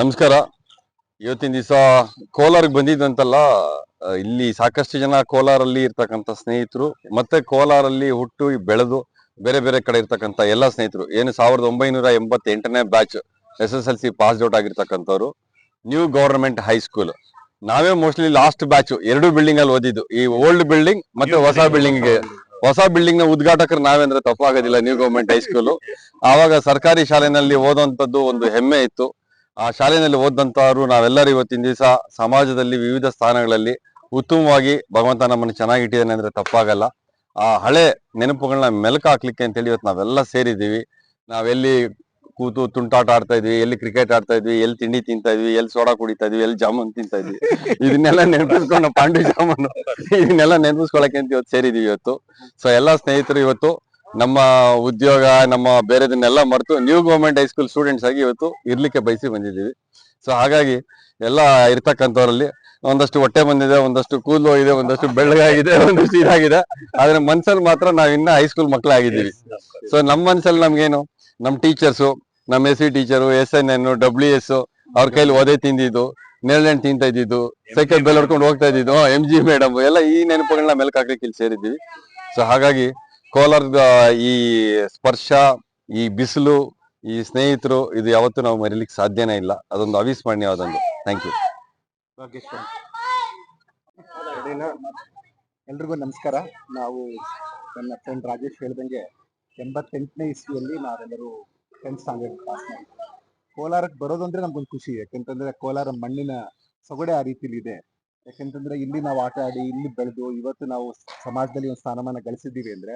ನಮಸ್ಕಾರ ಇವತ್ತಿನ ದಿವಸ ಕೋಲಾರ್ಗೆ ಬಂದಿದ್ದಂತಲ್ಲ ಇಲ್ಲಿ ಸಾಕಷ್ಟು ಜನ ಕೋಲಾರಲ್ಲಿ ಇರ್ತಕ್ಕಂಥ ಸ್ನೇಹಿತರು ಮತ್ತೆ ಕೋಲಾರಲ್ಲಿ ಹುಟ್ಟು ಬೆಳೆದು ಬೇರೆ ಬೇರೆ ಕಡೆ ಇರ್ತಕ್ಕಂಥ ಎಲ್ಲ ಸ್ನೇಹಿತರು. ಏನು ಸಾವಿರದ ಒಂಬೈನೂರ ಎಂಬತ್ತೆಂಟನೇ batch S S L C pass out ಆಗಿರ್ತಕ್ಕಂಥವ್ರು. New government high school ನಾವೇ ಮೋಸ್ಟ್ಲಿ ಲಾಸ್ಟ್ ಬ್ಯಾಚ್ ಎರಡು ಬಿಲ್ಡಿಂಗ್ ಅಲ್ಲಿ ಓದಿದ್ದು. ಈ ಓಲ್ಡ್ ಬಿಲ್ಡಿಂಗ್ ಮತ್ತೆ ಹೊಸ ಬಿಲ್ಡಿಂಗ್ಗೆ ಹೊಸ ಬಿಲ್ಡಿಂಗ್ನ ಉದ್ಘಾಟಕರು ನಾವೇ ಅಂದ್ರೆ ತಪ್ಪಾಗೋದಿಲ್ಲ ನ್ಯೂ ಗವರ್ಮೆಂಟ್ ಹೈಸ್ಕೂಲು ಆವಾಗ ಸರ್ಕಾರಿ ಶಾಲೆನಲ್ಲಿ ಓದುವಂತದ್ದು ಒಂದು ಹೆಮ್ಮೆ ಇತ್ತು. ಆ ಶಾಲೆಯಲ್ಲಿ ಓದಂತವರು ನಾವೆಲ್ಲರೂ ಇವತ್ತಿನ ದಿವಸ ಸಮಾಜದಲ್ಲಿ ವಿವಿಧ ಸ್ಥಾನಗಳಲ್ಲಿ ಉತ್ತಮವಾಗಿ ಭಗವಂತ ನಮ್ಮನ್ನು ಚೆನ್ನಾಗಿ ಇಟ್ಟಿದ್ದಾನೆ ಅಂದ್ರೆ ತಪ್ಪಾಗಲ್ಲ. ಆ ಹಳೆ ನೆನಪುಗಳನ್ನ ಮೆಲುಕು ಹಾಕ್ಲಿಕ್ಕೆ ಅಂತ ಹೇಳಿ ಇವತ್ತು ನಾವೆಲ್ಲ ಸೇರಿದ್ದೀವಿ. ನಾವೆಲ್ಲಿ ಕೂತು ತುಂಟಾಟ ಆಡ್ತಾ ಇದ್ವಿ, ಎಲ್ಲಿ ಕ್ರಿಕೆಟ್ ಆಡ್ತಾ ಇದ್ವಿ, ಎಲ್ಲಿ ತಿಂಡಿ ತಿಂತಾ ಇದ್ವಿ, ಎಲ್ಲಿ ಸೋಡಾ ಕುಡಿತಾ ಇದ್ವಿ, ಎಲ್ಲಿ ಜಾಮೂನ್ ತಿಂತಾ ಇದ್ವಿ. ಇದನ್ನೆಲ್ಲ ನೆನಪಿಸ್ಕೊಂಡು ಪಾಂಡು ಜಾಮೂನು, ಇದನ್ನೆಲ್ಲ ನೆನಪಿಸ್ಕೊಳಕ್ಕೆ ಅಂತ ಇವತ್ತು ಸೇರಿದಿವಿ ಇವತ್ತು. ಸೊ ಎಲ್ಲಾ ಸ್ನೇಹಿತರು ಇವತ್ತು, ನಮ್ಮ ಉದ್ಯೋಗ, ನಮ್ಮ ಬೇರೆದನ್ನೆಲ್ಲ ಮರೆತು ನ್ಯೂ ಗವರ್ಮೆಂಟ್ ಹೈಸ್ಕೂಲ್ ಸ್ಟೂಡೆಂಟ್ಸ್ ಆಗಿ ಇವತ್ತು ಇರ್ಲಿಕ್ಕೆ ಬಯಸಿ ಬಂದಿದ್ದೀವಿ. ಸೊ ಹಾಗಾಗಿ ಎಲ್ಲ ಇರ್ತಕ್ಕಂಥವ್ರಲ್ಲಿ ಒಂದಷ್ಟು ಹೊಟ್ಟೆ ಬಂದಿದೆ, ಒಂದಷ್ಟು ಕೂದಲು ಇದೆ ಒಂದಷ್ಟು ಬೆಳ್ಳಗಾಗಿದೆ, ಒಂದಷ್ಟು ಇದಾಗಿದೆ. ಆದ್ರೆ ಮನ್ಸಲ್ಲಿ ಮಾತ್ರ ನಾವಿನ್ನ ಹೈಸ್ಕೂಲ್ ಮಕ್ಕಳಾಗಿದ್ದೀವಿ ಸೊ ನಮ್ಮ ಮನ್ಸಲ್ಲಿ ನಮ್ಗೇನು ನಮ್ ಟೀಚರ್ಸು ನಮ್ಮ S C teacher S N N W S ಅವ್ರ ಕೈಲಿ ಓದೇ ತಿಂದಿದ್ದು ನೆರಳೆ ತಿಂತಾ ಇದ್ದಿದ್ದು ಸೈಕಲ್ ಬೆಲ್ ಹೊಡ್ಕೊಂಡು ಹೋಗ್ತಾ ಇದ್ದಿದ್ದು. M G madam. ಎಲ್ಲ ಈ ನೆನಪುಗಳನ್ನ ಮೆಲ್ಕ್ ಹಾಕ್ಲಿಕ್ಕೆ ಇಲ್ಲಿ ಸೇರಿದ್ವಿ. ಸೊ ಹಾಗಾಗಿ ಕೋಲಾರದ ಈ ಸ್ಪರ್ಶ ಈ ಬಿಸಿಲು ಈ ಸ್ನೇಹಿತರು ಇದು ಯಾವತ್ತೂ ನಾವು ಮರಿಲಿಕ್ಕೆ ಸಾಧ್ಯನೇ ಇಲ್ಲ. ಅದೊಂದು ಅವಿಸ್ಮರಣೀಯವಾದೊಂದು. ಥ್ಯಾಂಕ್ ಯು ಎಲ್ರಿಗೂ ನಮಸ್ಕಾರ. ನಾವು ನನ್ನ ಫ್ರೆಂಡ್ ರಾಜೇಶ್ ಹೇಳ್ದಂಗೆ ಎಂಬತ್ತೆಂಟನೇ ಇಸ್ವಿಯಲ್ಲಿ ನಾವೆಲ್ಲರೂ ಟೆಂತ್ ಸ್ಟ್ಯಾಂಡರ್ಡ್ ಪಾಸ್ ಕೋಲಾರಕ್ಕೆ ಬರೋದಂದ್ರೆ ನಮ್ಗೊಂದು ಖುಷಿ, ಯಾಕೆಂತಂದ್ರೆ ಕೋಲಾರ ಮಣ್ಣಿನ ಸೊಗಡೆ ಆ ರೀತಿಲಿ ಇದೆ ಯಾಕೆಂತಂದ್ರೆ ಇಲ್ಲಿ ನಾವು ಆಟ ಆಡಿ, ಇಲ್ಲಿ ಬೆಳೆದು, ಇವತ್ತು ನಾವು ಸಮಾಜದಲ್ಲಿ ಒಂದು ಸ್ಥಾನಮಾನ ಗಳಿಸಿದ್ದೀವಿ ಅಂದ್ರೆ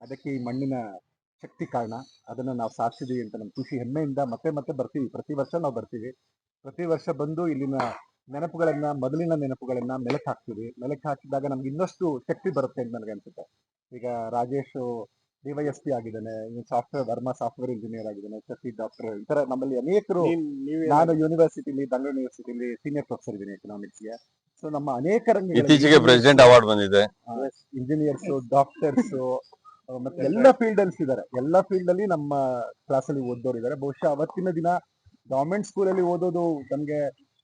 ಅದಕ್ಕೆ ಈ ಮಣ್ಣಿನ ಶಕ್ತಿ ಕಾರಣ. ಅದನ್ನ ನಾವು ಸಾಧಿಸಿದೀವಿ ಅಂತ ನಮ್ ಖುಷಿ. ಹೆಮ್ಮೆಯಿಂದ ಮತ್ತೆ ಮತ್ತೆ ಬರ್ತೀವಿ. ಪ್ರತಿ ವರ್ಷ ನಾವು ಬರ್ತೀವಿ. ಪ್ರತಿ ವರ್ಷ ಬಂದು ಇಲ್ಲಿನ ನೆನಪುಗಳನ್ನ, ಮೊದಲಿನ ನೆನಪುಗಳನ್ನ ಮೆಲಕ್ ಹಾಕ್ತೀವಿ. ಮೆಲಕ್ ಹಾಕಿದಾಗ ನಮ್ಗೆ ಇನ್ನಷ್ಟು ಶಕ್ತಿ ಬರುತ್ತೆ ಅಂತ ನನಗೆ ಅನ್ಸುತ್ತೆ ಈಗ ರಾಜೇಶ್ ಡಿವೈಎಸ್ ಪಿ ಆಗಿದ್ದಾನೆ ಸಾಫ್ಟ್ವೇರ್ ವರ್ಮಾ ಸಾಫ್ಟ್ವೇರ್ ಇಂಜಿನಿಯರ್ ಆಗಿದ್ದಾನೆ ಶಶಿ ಡಾಕ್ಟರ್ ಈ ತರ ನಮ್ಮಲ್ಲಿ ಅನೇಕರು ನಾನು ಯೂನಿವರ್ಸಿಟಿಲಿ ಬೆಂಗಳೂರು ಯೂನಿವರ್ಸಿಟಿಲಿ ಸೀನಿಯರ್ ಪ್ರೊಫೆಸರ್ ಇದ್ದೀನಿ ಎಕನಾಮಿಕ್ಸ್ಗೆ ಸೊ ನಮ್ಮ ಅನೇಕ ಇತ್ತೀಚೆಗೆ ಪ್ರೆಸಿಡೆಂಟ್ ಅವಾರ್ಡ್ ಬಂದಿದೆ. ಇಂಜಿನಿಯರ್ಸ್ ಡಾಕ್ಟರ್ಸ್ ಮತ್ತೆ ಎಲ್ಲ ಫೀಲ್ಡ್ ಅಲ್ಲಿ ಇದ್ದಾರೆ ಎಲ್ಲ ಫೀಲ್ಡ್ ಅಲ್ಲಿ ನಮ್ಮ ಕ್ಲಾಸ್ ಅಲ್ಲಿ ಓದೋರು ಇದ್ದಾರೆ ಬಹುಶಃ ಅವತ್ತಿನ ದಿನ ಗವರ್ಮೆಂಟ್ ಸ್ಕೂಲ್ ಅಲ್ಲಿ ಓದೋದು ನಮ್ಗೆ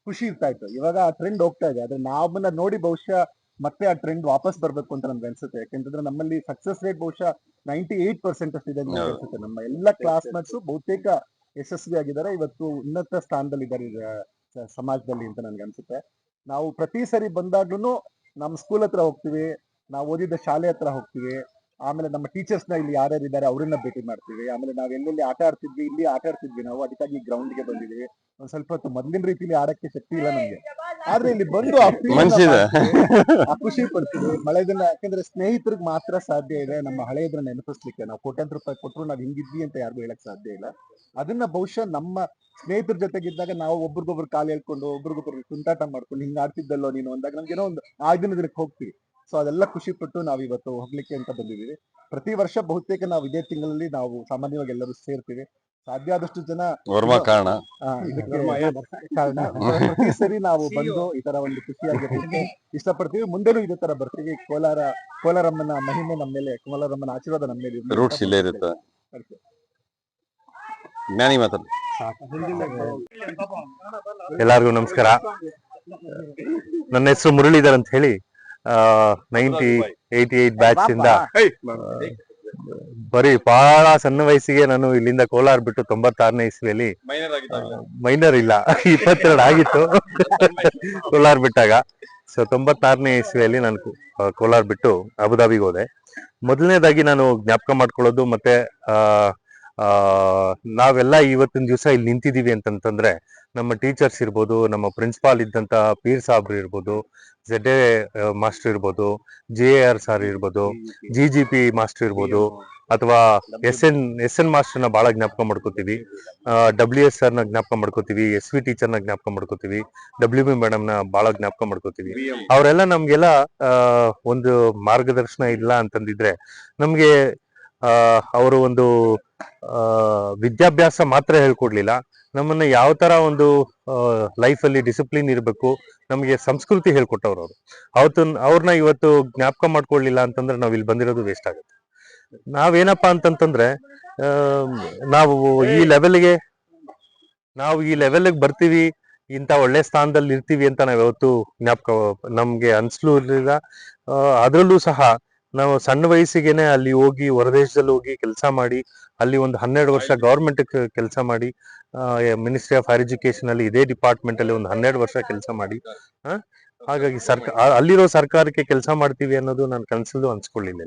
ಖುಷಿ ಇರ್ತಾ ಇತ್ತು. ಇವಾಗ ಆ ಟ್ರೆಂಡ್ ಹೋಗ್ತಾ ಇದೆ. ಆದ್ರೆ ನಾವನ್ನ ನೋಡಿ ಬಹುಶಃ ಮತ್ತೆ ಆ ಟ್ರೆಂಡ್ ವಾಪಸ್ ಬರ್ಬೇಕು ಅಂತ ನಮ್ಗೆ ಅನ್ಸುತ್ತೆ. ಯಾಕೆಂತಂದ್ರೆ ನಮ್ಮಲ್ಲಿ ಸಕ್ಸಸ್ ರೇಟ್ ಬಹುಶಃ ನೈಂಟಿ ಏಟ್ ಪರ್ಸೆಂಟ್ ಅಷ್ಟಿದೆ ಅಂತ ಹೌದು. ಅನ್ಸುತ್ತೆ. ನಮ್ಮ ಎಲ್ಲ ಕ್ಲಾಸ್ಮೇಟ್ಸ್ ಬಹುತೇಕ ಯಶಸ್ವಿ ಆಗಿದ್ದಾರೆ. ಇವತ್ತು ಉನ್ನತ ಸ್ಥಾನದಲ್ಲಿ ಇದ್ದಾರೆ ಸಮಾಜದಲ್ಲಿ ಅಂತ ನನ್ಗೆ ಅನ್ಸುತ್ತೆ. ನಾವು ಪ್ರತಿ ಸರಿ ಬಂದಾಗ್ಲೂ ನಮ್ಮ ಸ್ಕೂಲ್ ಹತ್ರ ಹೋಗ್ತೀವಿ. ನಾವು ಓದಿದ ಶಾಲೆ ಹತ್ರ ಹೋಗ್ತೀವಿ. ಆಮೇಲೆ ನಮ್ಮ ಟೀಚರ್ಸ್ನ ಇಲ್ಲಿ ಯಾರ್ಯಾರು ಇದ್ದಾರೆ ಅವ್ರನ್ನ ಭೇಟಿ ಮಾಡ್ತೀವಿ. ಆಮೇಲೆ ನಾವ್ ಎಲ್ಲೆಲ್ಲಿ ಆಟ ಆಡ್ತಿದ್ವಿ ಇಲ್ಲಿ ಆಟ ಆಡ್ತಿದ್ವಿ ನಾವು ಅದಕ್ಕಾಗಿ ಗ್ರೌಂಡ್ಗೆ ಬಂದಿದ್ವಿ ಒಂದ್ ಸ್ವಲ್ಪ ಹೊತ್ತು ಮೊದ್ಲಿನ ರೀತಿಲಿ ಆಡಕ್ಕೆ ಶಕ್ತಿ ಇಲ್ಲ ನಮ್ಗೆ. ಆದ್ರೆ ಇಲ್ಲಿ ಬಂದು ಆ ಖುಷಿ ಪಡ್ತೀವಿ. ಮಳೆದನ್ನ ಯಾಕಂದ್ರೆ ಸ್ನೇಹಿತರಿಗೆ ಮಾತ್ರ ಸಾಧ್ಯ ಇದೆ. ನಮ್ಮ ಹಳೆಯದನ್ನ ನೆನಪಿಸ್ಲಿಕ್ಕೆ ನಾವು ಕೋಟ್ಯಾಂತರ ರೂಪಾಯಿ ಕೊಟ್ಟರು ನಾವ್ ಹಿಂಗಿದ್ವಿ ಅಂತ ಯಾರಿಗೂ ಹೇಳಕ್ ಸಾಧ್ಯ ಇಲ್ಲ. ಅದನ್ನ ಬಹುಶಃ ನಮ್ಮ ಸ್ನೇಹಿತರ ಜೊತೆಗಿದ್ದಾಗ ನಾವು ಒಬ್ರಿಗೊಬ್ರು ಕಾಲು ಹೇಳ್ಕೊಂಡು ಒಬ್ರಿಗೊಬ್ರು ತುಂಟಾಟ ಮಾಡ್ಕೊಂಡು ಹಿಂಗ್ ಆಡ್ತಿದ್ದಲ್ಲೋ ನೀನು ಅಂದಾಗ ನಮ್ಗೆ ಏನೋ ಒಂದು ಆ ದಿನ ದಿನಕ್ಕೆ ಹೋಗ್ತೀವಿ. ಸೊ ಅದೆಲ್ಲ ಖುಷಿ ಪಟ್ಟು ನಾವು ಇವತ್ತು ಹೋಗ್ಲಿಕ್ಕೆ ಅಂತ ಬಂದಿದ್ದೀವಿ. ಪ್ರತಿ ವರ್ಷ ಬಹುತೇಕ ನಾವು ಇದೇ ತಿಂಗಳಲ್ಲಿ ನಾವು ಸಾಮಾನ್ಯವಾಗಿ ಎಲ್ಲರೂ ಸೇರ್ತೀವಿ. ಸಾಧ್ಯ ಆದಷ್ಟು ಜನ ವರ್ಮಾ ಕಾರಣ. ಕಾರಣ. ಪ್ರತಿ ಸರಿ ನಾವು ಬಂದು ಈ ತರ ಒಂದು ಖುಷಿಯಾಗಿರೋದಕ್ಕೆ ಇಷ್ಟಪಡ್ತೀವಿ. ಮುಂದೆನೂ ಇದೇ ತರ ಬರ್ತೀವಿ. ಕೋಲಾರ ಕೋಲಾರಮ್ಮನ ಮಹಿಮೆ ನಮ್ಮ ಮೇಲೆ ಕೋಲಾರಮ್ಮನ ಆಶೀರ್ವಾದ ನಮ್ಮ ಮೇಲೆ ರೂಟ್ಸ್ ಇಲ್ಲೇ ಇರುತ್ತೆ. ಜ್ಞಾನಿ ಮಾತಾಡ. ಎಲ್ಲರಿಗೂ ನಮಸ್ಕಾರ. ನನ್ನ ಹೆಸರು ಮುರಳೀಧರ್ ಅಂತ ಹೇಳಿ. ನೈನ್ಟಿ ಏಯ್ಟಿ ಏಟ್ ಬ್ಯಾಚ್ ಇಂದ ಬರೀ ಬಹಳ ಸಣ್ಣ ವಯಸ್ಸಿಗೆ ನಾನು ಇಲ್ಲಿಂದ ಕೋಲಾರ ಬಿಟ್ಟು ತೊಂಬತ್ತಾರನೇ ಇಸ್ವಿಯಲ್ಲಿ ಮೈನರ್ ಇಲ್ಲ ಇಪ್ಪತ್ತೆರಡು ಆಗಿತ್ತು. ಕೋಲಾರ ಬಿಟ್ಟಾಗ. ಸೊ ತೊಂಬತ್ತಾರನೇ ಇಸ್ವಿಯಲ್ಲಿ ನಾನು ಕೋಲಾರ ಬಿಟ್ಟು ಅಬುದಾಬಿಗೆ ಹೋದೆ. ಮೊದಲನೇದಾಗಿ ನಾನು ಜ್ಞಾಪಕ ಮಾಡ್ಕೊಳ್ಳೋದು ಮತ್ತೆ ಆ ನಾವೆಲ್ಲ ಇವತ್ತಿನ ದಿವಸ ಇಲ್ಲಿ ನಿಂತಿದ್ದೀವಿ ಅಂತಂತಂದ್ರೆ ನಮ್ಮ ಟೀಚರ್ಸ್ ಇರ್ಬೋದು ನಮ್ಮ ಪ್ರಿನ್ಸಿಪಾಲ್ ಇದ್ದಂತ ಪೀರ್ ಸಾಬ್ರು ಇರ್ಬೋದು ಜೆಡ್ ಎ ಮಾಸ್ಟರ್ ಇರ್ಬೋದು ಜೆ ಆರ್ ಸಾರ್ ಇರ್ಬೋದು ಜಿ ಮಾಸ್ಟರ್ ಇರ್ಬೋದು, ಅಥವಾ ಎಸ್ ಎನ್ ಎಸ್ ಎನ್ ಮಾಸ್ಟರ್ನ ಭಾಳ ಜ್ಞಾಪಕ ಮಾಡ್ಕೋತೀವಿ. ಡಬ್ಲ್ಯೂ ಎಸ್ ಸರ್ನ ಜ್ಞಾಪಕ ಮಾಡ್ಕೋತೀವಿ ಎಸ್ ವಿ ಟೀಚರ್ನ ಜ್ಞಾಪಕ ಮಾಡ್ಕೋತೀವಿ ಡಬ್ಲ್ಯೂ ಬಿ ಮೇಡಮ್ನ ಭಾಳ ಜ್ಞಾಪಕ ಮಾಡ್ಕೋತೀವಿ. ಅವರೆಲ್ಲ ನಮಗೆಲ್ಲ ಒಂದು ಮಾರ್ಗದರ್ಶನ ಇಲ್ಲ ಅಂತಂದಿದ್ರೆ ನಮಗೆ ಅವರು ಒಂದು ವಿದ್ಯಾಭ್ಯಾಸ ಮಾತ್ರ ಹೇಳ್ಕೊಡ್ಲಿಲ್ಲ. ನಮ್ಮನ್ನ ಯಾವ ತರ ಒಂದು ಲೈಫ್ ಅಲ್ಲಿ ಡಿಸಿಪ್ಲಿನ್ ಇರಬೇಕು, ನಮಗೆ ಸಂಸ್ಕೃತಿ ಹೇಳ್ಕೊಟ್ಟವ್ರು ಅವರು. ಅವತ್ತು ಅವ್ರನ್ನ ಇವತ್ತು ಜ್ಞಾಪಕ ಮಾಡ್ಕೊಳ್ಳಿಲ್ಲ ಅಂತಂದ್ರೆ ನಾವ್ ಇಲ್ಲಿ ಬಂದಿರೋದು ವೇಸ್ಟ್ ಆಗುತ್ತೆ. ನಾವೇನಪ್ಪಾ ಅಂತಂತಂದ್ರೆ ನಾವು ಈ ಲೆವೆಲ್ಗೆ ನಾವು ಈ ಲೆವೆಲ್ಗೆ ಬರ್ತೀವಿ, ಇಂಥ ಒಳ್ಳೆ ಸ್ಥಾನದಲ್ಲಿ ಇರ್ತೀವಿ ಅಂತ ನಾವ್ ಯಾವತ್ತು ಜ್ಞಾಪಕ, ನಮ್ಗೆ ಅನ್ಸ್ಲೂ ಇರಲಿಲ್ಲ ಅದ್ರಲ್ಲೂ ಸಹ ನಾವು ಸಣ್ಣ ವಯಸ್ಸಿಗೆನೆ ಅಲ್ಲಿ ಹೋಗಿ ಹೊರದೇಶದಲ್ಲಿ ಹೋಗಿ ಕೆಲಸ ಮಾಡಿ ಅಲ್ಲಿ ಒಂದು ಹನ್ನೆರಡು ವರ್ಷ ಗೌರ್ಮೆಂಟ್ ಕೆಲಸ ಮಾಡಿ ಮಿನಿಸ್ಟ್ರಿ ಆಫ್ ಹೈರ್ ಎಜುಕೇಶನ್ ಅಲ್ಲಿ ಇದೇ ಡಿಪಾರ್ಟ್ಮೆಂಟ್ ಅಲ್ಲಿ ಒಂದು ಹನ್ನೆರಡು ವರ್ಷ ಕೆಲಸ ಮಾಡಿ ಹಾಗಾಗಿ ಸರ್ಕಾರ ಅಲ್ಲಿರೋ ಸರ್ಕಾರಕ್ಕೆ ಕೆಲಸ ಮಾಡ್ತೀವಿ ಅನ್ನೋದು ನಾನು ಕನಸಲ್ಲೂ ಅನ್ಸ್ಕೊಳ್ಳಿಲ್ಲ.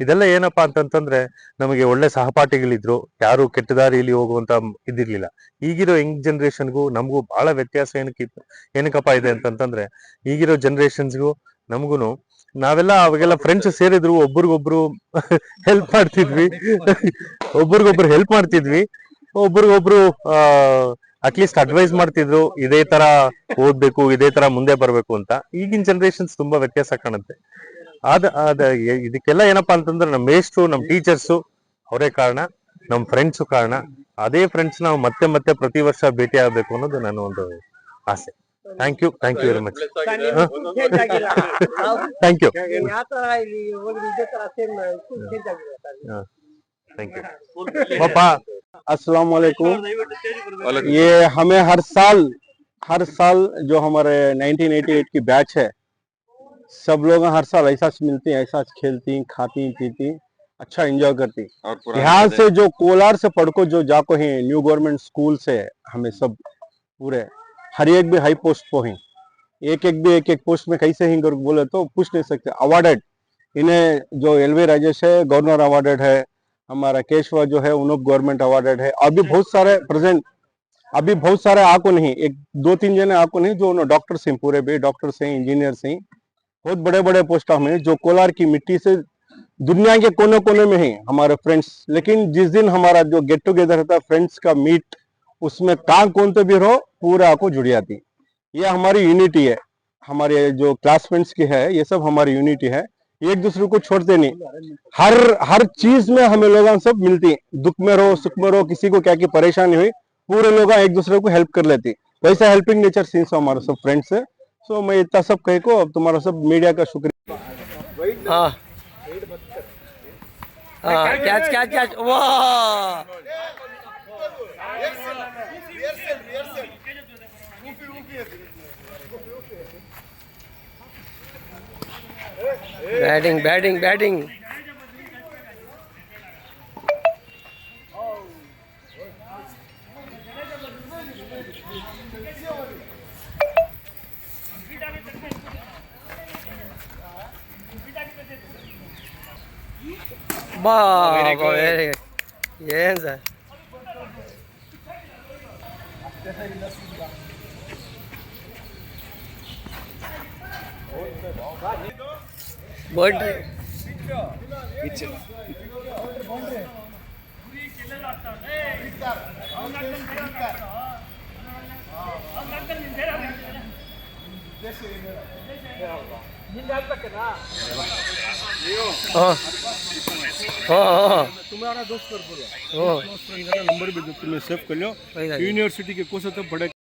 ಇದೆಲ್ಲ ಏನಪ್ಪಾ ಅಂತಂತಂದ್ರೆ ನಮಗೆ ಒಳ್ಳೆ ಸಹಪಾಠಿಗಳಿದ್ರು ಯಾರು ಕೆಟ್ಟ ದಾರಿಯಲ್ಲಿ ಹೋಗುವಂತ ಇದಿರ್ಲಿಲ್ಲ. ಈಗಿರೋ ಯಂಗ್ ಜನರೇಷನ್ಗೂ ನಮಗೂ ಬಹಳ ವ್ಯತ್ಯಾಸ ಏನಕ್ಕೆ ಏನಕ್ಕಪ್ಪ ಇದೆ ಅಂತಂತಂದ್ರೆ ಈಗಿರೋ ಜನರೇಷನ್ಸ್ಗೂ ನಮಗೂನು ನಾವೆಲ್ಲ ಅವಾಗೆಲ್ಲ ಫ್ರೆಂಡ್ಸ್ ಸೇರಿದ್ರು, ಒಬ್ರಿಗೊಬ್ರು ಹೆಲ್ಪ್ ಮಾಡ್ತಿದ್ವಿ. ಒಬ್ರಿಗೊಬ್ರು ಹೆಲ್ಪ್ ಮಾಡ್ತಿದ್ವಿ. ಒಬ್ರಿಗೊಬ್ರು ಅಟ್ಲೀಸ್ಟ್ ಅಡ್ವೈಸ್ ಮಾಡ್ತಿದ್ರು, ಇದೇ ತರ ಓದ್ಬೇಕು, ಇದೇ ತರ ಮುಂದೆ ಬರ್ಬೇಕು ಅಂತ. ಈಗಿನ ಜನರೇಷನ್ಸ್ ತುಂಬಾ ವ್ಯತ್ಯಾಸ ಕಾಣುತ್ತೆ. ಅದ ಅದ ಇದಕ್ಕೆಲ್ಲ ಏನಪ್ಪಾ ಅಂತಂದ್ರೆ ನಮ್ಮ ಮೇಷ್ಟ್ರು, ನಮ್ಮ ಟೀಚರ್ಸು ಅವರೇ ಕಾರಣ, ನಮ್ಮ ಫ್ರೆಂಡ್ಸು ಕಾರಣ. ಅದೇ ಫ್ರೆಂಡ್ಸ್ ನಾವು ಮತ್ತೆ ಮತ್ತೆ ಪ್ರತಿ ವರ್ಷ ಭೇಟಿ ಆಗ್ಬೇಕು ಅನ್ನೋದು ನನ್ನ ಒಂದು ಆಸೆ. thank you thank you very much change ಆಗಿಲ್ಲ ಥ್ಯಾಂಕ್ ಯು ಯಾವ ತರ ಇಲ್ಲಿ ಹೋಗಿ ಇದೇ ತರ ಸೇಮ್ ಚೇಂಜ್ ಆಗಿಲ್ಲ ಸರ್ ಥ್ಯಾಂಕ್ ಯು ಪಾಪ अस्सलाम वालेकुम ये हमें हर साल हर साल जो हमारे 1988 की बैच है सब लोग हर साल ऐसा मिलते हैं ऐसा खेलती खाती पीती अच्छा एंजॉय करती और पुराने यहाँ यादें- से जो कोलार से पढ़को जो जाको हैं न्यू गवर्नमेंट स्कूल से हमें सब पूरे हर एक भी हाई पोस्ट को हैं। एक एक भी, एक एक पोस्ट में कैसे ही कर बोले तो पूछ नहीं सकते। अवार्डेड इन्हें जो एलवी राजेश है गवर्नर अवार्डेड है, हमारा केशवा जो है उन्होंने गवर्नमेंट अवार्डेड है। अभी बहुत सारे प्रेजेंट अभी बहुत सारे आको नहीं। एक, दो, तीन जने आको नहीं, जो उन्होंने डॉक्टर्स हैं, पूरे भी डॉक्टर्स हैं इंजीनियर्स हैं, बहुत बड़े बड़े पोस्ट हमें, जो कोलार की मिट्टी से दुनिया के कोने कोने में हैं हमारे फ्रेंड्स लेकिन जिस दिन हमारा जो गेट टुगेदर है फ्रेंड्स का मीट उसमें कहाँ कौन तो भी रहो पूरे आको जुड़ जाती ये हमारी यूनिटी है। हमारे जो क्लासमेट्स की है ये सब हमारी यूनिटी है। एक दूसरे को छोड़ते नहीं। हर हर चीज़ में हमें लोग सब मिलती हैं। दुख में रहो सुख में रहो किसी को क्या की परेशानी हुई पूरे लोग एक दूसरे को हेल्प कर लेती। वैसा हेल्पिंग नेचर सीन्स हमारा सब फ्रेंड्स है सो मैं इतना सब कह को अब तुम्हारा सब मीडिया का शुक्रिया। हाँ। हाँ कैच कैच कैच वाह! बैटिंग बैटिंग बैटिंग బాగా ఏం సార్ ಬೌಂಡ್ರಿ. ಪಿಚ್ ಹಾಂ ಹಾಂ ಹಾಂ. तुम्हारा दोस्त कर बोलो हाँ दोस्त नंबर भी दो तुम्हें सेव कर लो वही यूनिवर्सिटी के कोर्स तो बड़े